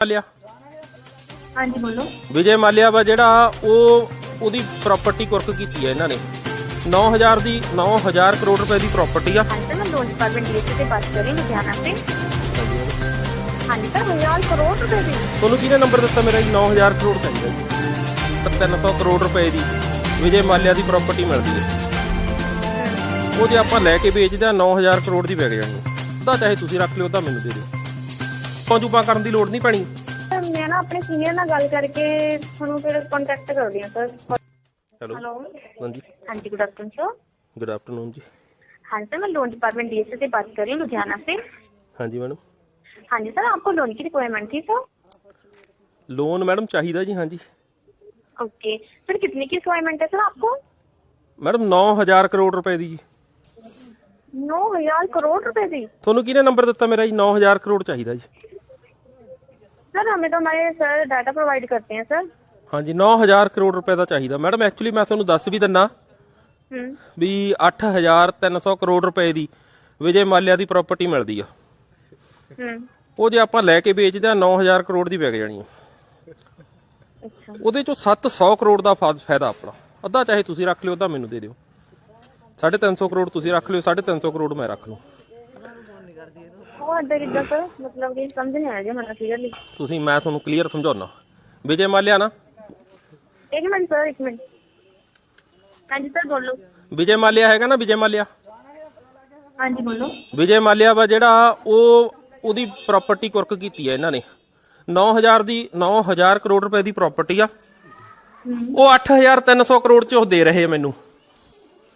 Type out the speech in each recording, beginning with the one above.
ਮਾਲਿਆ ਹਾਂਜੀ ਬੋਲੋ ਵਿਜੇ ਮਾਲਿਆ ਵਾ ਜਿਹੜਾ ਉਹ ਉਹਦੀ ਪ੍ਰਾਪਰਟੀ ਕੁਰਕ ਕੀਤੀ ਹੈ ਇਹਨਾਂ ਨੇ 9000 ਦੀ 9000 ਕਰੋੜ ਰੁਪਏ ਦੀ ਪ੍ਰਾਪਰਟੀ ਆ हाँ सर मैं लोन डिपार्टमेंट डीएससी से बात कर रही हूँ लुधियाना से हाँ जी सर हजार करोड़ रुपए दी ਤੁਹਾਨੂੰ ਕਿਹਨੇ ਨੰਬਰ ਦਿੱਤਾ ਮੇਰਾ ਜੀ 9000 ਕਰੋੜ ਚਾਹੀਦਾ ਜੀ ਤਾਂ 300 ਕਰੋੜ ਰੁਪਏ ਦੀ ਵਿਜੇ ਮਾਲਿਆ ਦੀ ਪ੍ਰਾਪਰਟੀ ਮਿਲਦੀ ਹੈ ਉਹ ਜੇ ਆਪਾਂ ਲੈ ਕੇ ਵੇਚਦੇ ਆ 9000 ਕਰੋੜ ਦੀ ਵਿਕ ਜਾਣੀ ਹੈ ਤਾਂ ਚਾਹੇ ਤੁਸੀਂ ਰੱਖ ਲਿਓ ਤਾਂ ਮੈਨੂੰ ਦੇ ਦਿਓ ਪਹੁੰਚੂਪਾ ਕਰਨ ਦੀ ਲੋੜ ਨਹੀਂ ਪੈਣੀ ਸਰ ਮੈਂ ਨਾ ਆਪਣੇ ਸੀਨੀਅਰ ਨਾਲ ਗੱਲ ਕਰਕੇ ਤੁਹਾਨੂੰ ਫਿਰ ਕੰਟੈਕਟ ਕਰਦੀ ਹਾਂ ਸਰ ਹੈਲੋ हेलो ਹਾਂਜੀ हाँ जी good afternoon sir good afternoon ਜੀ हाँ सर मैं लोन डिपार्टमेंट डीएससी से बात कर रही हूँ लुधियाना से ਹਾਂਜੀ ਮੈਡਮ हाँ जी सर आपको लोन की रिक्वायरमेंट थी सर ਲੋਨ ਮੈਡਮ ਚਾਹੀਦਾ ਜੀ ਹਾਂਜੀ ओके सर कितने की रिक्वायरमेंट है सर आपको ਮੈਡਮ 9000 ਕਰੋੜ ਰੁਪਏ ਦੀ ਜੀ नौ हजार करोड़ रुपए दी ਤੁਹਾਨੂੰ ਕਿਹਨੇ ਨੰਬਰ ਦਿੱਤਾ ਮੇਰਾ ਜੀ 9000 ਕਰੋੜ ਚਾਹੀਦਾ ਜੀ सर हमें तो हमारे सर डाटा प्रोवाइड करते हैं सर ਹਾਂਜੀ 9000 ਕਰੋੜ ਰੁਪਏ ਦਾ ਚਾਹੀਦਾ ਮੈਡਮ ਐਕਚੁਅਲੀ ਮੈਂ ਤੁਹਾਨੂੰ ਦੱਸ ਵੀ ਦਿੰਨਾ हम्म ਵੀ 8300 ਕਰੋੜ ਰੁਪਏ ਦੀ ਵਿਜੇ ਮਾਲਿਆ ਦੀ ਪ੍ਰਾਪਰਟੀ ਮਿਲਦੀ ਆ हम्म ਉਹ ਜੇ ਆਪਾਂ ਲੈ ਕੇ ਵੇਚਦੇ ਆ 9000 ਕਰੋੜ ਦੀ ਵਿਕ ਜਾਣੀ ਆ अच्छा ਉਹਦੇ ਚੋਂ 700 ਕਰੋੜ ਦਾ ਫਾ- ਫਾਇਦਾ ਆਪਣਾ ਅੱਧਾ ਚਾਹੇ ਤੁਸੀਂ ਰੱਖ ਲਿਓ ਤਾਂ ਮੈਨੂੰ ਦੇ ਦਿਓ 350 ਕਰੋੜ ਤੁਸੀਂ ਰੱਖ ਲਿਓ 350 ਕਰੋੜ ਮੈਂ ਰੱਖ ਲੂੰ ਉਹ ਅੱਧਾ ਕਿੱਦਾਂ ਸਰ? ਮਤਲਬ ਕਿ ਸਮਝ ਨਹੀਂ ਆਇਆ ਜੀ ਮੈਨੂੰ ਕਲੀਅਰਲੀ ਤੁਸੀਂ ਮੈਂ ਤੁਹਾਨੂੰ ਕਲੀਅਰ ਸਮਝਾਉਣਾ ਵਿਜੇ ਮਾਲਿਆ ਨਾ? ਇੱਕ ਮਿੰਟ ਸਰ ਇੱਕ ਮਿੰਟ। ਹਾਂਜੀ ਸਰ ਬੋਲੋ। ਵਿਜੇ ਮਾਲਿਆ ਹੈਗਾ ਨਾ? ਵਿਜੇ ਮਾਲਿਆ ਹਾਂਜੀ ਬੋਲੋ। ਵਿਜੇ ਮਾਲਿਆ ਵਾ ਜਿਹੜਾ ਉਹ ਉਹਦੀ ਪ੍ਰਾਪਰਟੀ ਕੁਰਕ ਕੀਤੀ ਹੈ ਇਹਨਾਂ ਨੇ। 9000 ਦੀ 9000 ਕਰੋੜ ਰੁਪਏ ਦੀ ਪ੍ਰਾਪਰਟੀ ਆ। ਉਹ 8300 ਕਰੋੜ ਚ ਉਹ ਦੇ ਰਹੇ ਮੈਨੂੰ।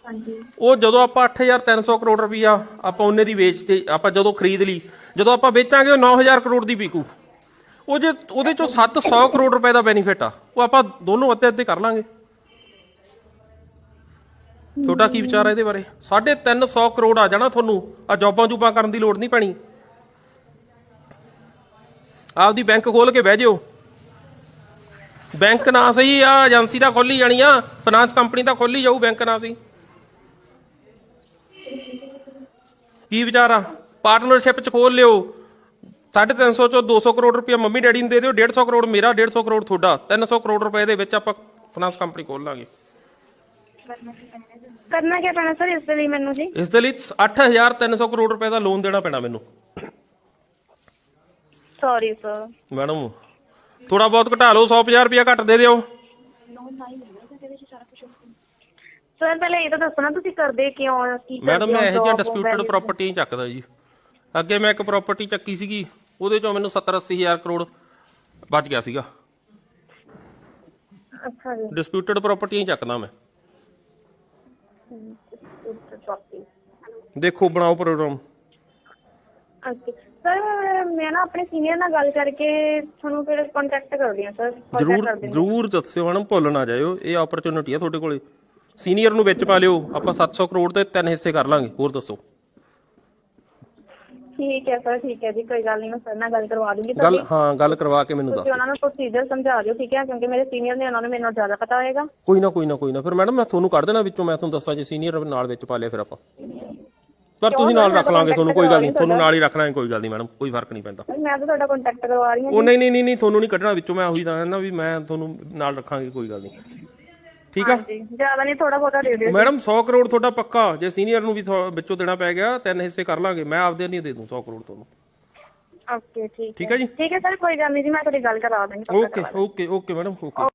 ਹਾਂਜੀ। ਉਹ ਜਦੋਂ ਆਪਾਂ 8300 ਕਰੋੜ ਰੁਪਈਆ ਆਪਾਂ ਉਹਨੇ ਦੀ ਵੇਚ ਤੇ ਆਪਾਂ ਜਦੋਂ ਖਰੀਦ ਲਈ, ਜਦੋਂ ਆਪਾਂ ਵੇਚਾਂਗੇ ਉਹ 9000 ਕਰੋੜ ਦੀ ਵਿਕੂ। ਉਹ ਜੇ ਉਹਦੇ ਚੋਂ 700 ਕਰੋੜ ਰੁਪਏ ਦਾ ਬੈਨੀਫਿਟ ਆ, ਉਹ ਆਪਾਂ ਦੋਨੋਂ ਅੱਧੇ ਅੱਧੇ ਕਰ ਲਾਂਗੇ। ਤੁਹਾਡਾ ਕੀ ਵਿਚਾਰ ਹੈ ਇਹਦੇ ਬਾਰੇ? 350 ਕਰੋੜ ਆ ਜਾਣਾ ਤੁਹਾਨੂੰ, ਆ ਜੌਬਾਂ ਜੂਬਾਂ ਕਰਨ ਦੀ ਲੋੜ ਨਹੀਂ ਪੈਣੀ। ਆਪਦੀ ਬੈਂਕ ਖੋਲ ਕੇ ਬਹਿ ਜਿਓ। ਬੈਂਕ ਨਾ ਸਹੀ, ਆ ਏਜੰਸੀ ਦਾ ਖੋਲੀ ਜਾਣੀ ਆ ਫਾਈਨਾਂਸ ਕੰਪਨੀ ਦਾ ਖੋਲੀ ਜਾਊ, ਬੈਂਕ ਨਾ ਸਹੀ। ਕੀ ਵਿਚਾਰ ਆ? ਪਾਰਟਨਰਸ਼ਿਪ ਚ ਖੋਲ ਲਿਓ। 350 ਚੋਂ 200 ਕਰੋੜ ਰੁਪਏ ਮੰਮੀ ਡੈਡੀ ਨੂੰ ਦੇ ਦਿਓ 150 ਕਰੋੜ ਮੇਰਾ 150 ਕਰੋੜ ਤੁਹਾਡਾ। 300 ਕਰੋੜ ਰੁਪਏ ਦੇ ਵਿੱਚ ਆਪਾਂ ਫਾਈਨਾਂਸ ਕੰਪਨੀ ਖੋਲ ਲਾਂਗੇ। ਕਰਨਾ ਕੀ ਪੈਣਾ ਸਰ ਇਸ ਦੇ ਲਈ ਮੈਨੂੰ ਜੀ? ਇਸ ਦੇ ਲਈ 8300 ਕਰੋੜ ਰੁਪਏ ਦਾ ਲੋਨ ਦੇਣਾ ਪੈਣਾ ਮੈਨੂੰ। ਸੌਰੀ ਸਰ ਮੈਡਮ ਥੋੜਾ ਬਹੁਤ ਘਟਾ ਲਓ 150 ਰੁਪਏ ਘੱਟ ਦੇ ਦਿਓ। ਸਰ ਪਹਿਲੇ ਇਹ ਤਾਂ ਦੱਸੋ ਨਾ ਤੁਸੀਂ ਕਰਦੇ ਕਿਉਂ ਹੋ? ਕੀ ਮੈਡਮ ਮੈਂ ਹੋ? ਇਹੋ ਜਿਹੀਆਂ ਡਿਸਪਿਊਟਡ? ਪ੍ਰਾਪਰਟੀ ਨਹੀਂ ਚੱਕਦਾ ਜੀ। ਅੱਗੇ ਮੈਂ ਇੱਕ ਪ੍ਰਾਪਰਟੀ ਚੱਕੀ ਸੀਗੀ ਉਹਦੇ ਚੋਂ ਮੈਨੂੰ 70 80 ਹਜ਼ਾਰ ਕਰੋੜ ਬਚ ਗਿਆ ਸੀਗਾ। ਅੱਛਾ ਜੀ। ਡਿਸਪਿਊਟਡ ਪ੍ਰਾਪਰਟੀ ਨਹੀਂ ਚੱਕਦਾ ਮੈਂ। ਦੇਖੋ ਬਣਾਓ ਪ੍ਰੋਗਰਾਮ ਓਕੇ ਸਰ ਮੈਂ ਨਾ ਆਪਣੇ ਸੀਨੀਅਰ ਨਾਲ ਗੱਲ ਕਰਕੇ ਤੁਹਾਨੂੰ ਫਿਰ ਕੰਟੈਕਟ ਕਰਦੀ ਹਾਂ ਸਰ ਜਰੂਰ ਜਰੂਰ ਦੱਸਿਓ ਮੈਡਮ ਭੁੱਲ ਨਾ ਜਾਇਓ। ਇਹ ਓਪਰਚੁਨਿਟੀ ਆ ਤੁਹਾਡੇ ਕੋਲੇ। ਸੀਨੀਅਰ ਨੂੰ ਵਿੱਚ ਪਾ ਲਿਓ। ਆਪਾਂ 700 ਕਰੋੜ ਦੇ ਤਿੰਨ ਹਿੱਸੇ ਕਰ ਲਾਂਗੇ। ਹੋਰ ਦੱਸੋ। ਠੀਕ ਹੈ ਸਰ ਠੀਕ ਹੈ ਜੀ। ਕੋਈ ਗੱਲ ਨਹੀਂ ਮੈਂ ਸਰ ਨਾਲ ਗੱਲ ਕਰਵਾ ਦੂੰਗੀ ਗੱਲ ਹਾਂ ਗੱਲ ਕਰਵਾ ਕੇ ਮੈਨੂੰ ਦੱਸ ਤੁਸੀਂ ਉਹਨਾਂ ਨੂੰ ਪ੍ਰੋਸੀਜਰ ਸਮਝਾ ਦਿਓ ਠੀਕ ਹੈ? ਕਿਉਂਕਿ ਮੇਰੇ ਸੀਨੀਅਰ ਨੇ ਉਹਨਾਂ ਨੂੰ ਮੇਰੇ ਨਾਲ ਜ਼ਿਆਦਾ ਪਤਾ ਹੋਏਗਾ। ਕੋਈ ਨਾ ਕੋਈ ਨਾ ਕੋਈ ਨਾ। ਫਿਰ ਮੈਡਮ ਮੈਂ ਤੁਹਾਨੂੰ ਕੱਢ ਦੇਣਾ ਵਿੱਚੋਂ। ਮੈਂ ਤੁਹਾਨੂੰ ਦੱਸਾਂ ਜੇ ਸੀਨੀਅਰ ਨਾਲ ਵਿੱਚ ਪਾ ਲਿਆ ਫਿਰ ਆਪਾਂ। ਪਰ ਤੁਸੀਂ ਨਾਲ ਰੱਖ ਲਾਂਗੇ ਤੁਹਾਨੂੰ ਕੋਈ ਗੱਲ ਨਹੀਂ। ਤੁਹਾਨੂੰ ਨਾਲ ਹੀ ਰੱਖ ਲਾਂਗੇ ਕੋਈ ਗੱਲ ਨਹੀਂ ਮੈਡਮ। ਕੋਈ ਫ਼ਰਕ ਨਹੀਂ ਪੈਂਦਾ। ਮੈਂ ਤਾਂ ਤੁਹਾਡਾ ਕੰਟੈਕਟ ਕਰਵਾ ਰਹੀ ਹਾਂ ਉਹ ਨਹੀਂ ਨਹੀਂ ਨਹੀਂ ਨਹੀਂ। ਤੁਹਾਨੂੰ ਨਹੀਂ ਕੱਢਣਾ ਵਿੱਚੋਂ। ਮੈਂ ਉਹੀ ਵੀ ਮੈਂ ਤੁਹਾਨੂੰ ਨਾਲ ਰੱਖਾਂਗੇ ਕੋਈ ਗੱਲ ਨਹੀਂ। ਠੀਕ ਆ? ਜੀ ਜ਼ਿਆਦਾ ਨਹੀਂ ਥੋੜਾ ਬਹੁਤਾ ਦੇ ਦਿਓ ਮੈਡਮ 100 ਕਰੋੜ ਤੁਹਾਡਾ ਪੱਕਾ। ਜੇ ਸੀਨੀਅਰ ਨੂੰ ਵੀ ਥੋ- ਵਿੱਚੋਂ ਦੇਣਾ ਪੈ ਗਿਆ ਤਿੰਨ ਹਿੱਸੇ ਕਰ ਲਾਂਗੇ। ਮੈਂ ਆਪਦੇ ਨਹੀਂ ਦੇ ਦੂੰ 100 ਕਰੋੜ ਤੁਹਾਨੂੰ। ਓਕੇ ਠੀਕ ਠੀਕ ਹੈ। ਜੀ? ਠੀਕ ਹੈ ਸਰ ਕੋਈ ਗੱਲ ਨਹੀਂ ਜੀ ਮੈਂ ਤੁਹਾਡੀ ਗੱਲ ਕਰਾ ਦਾਂਗੀ ਪੱਕਾ okay okay okay madam okay.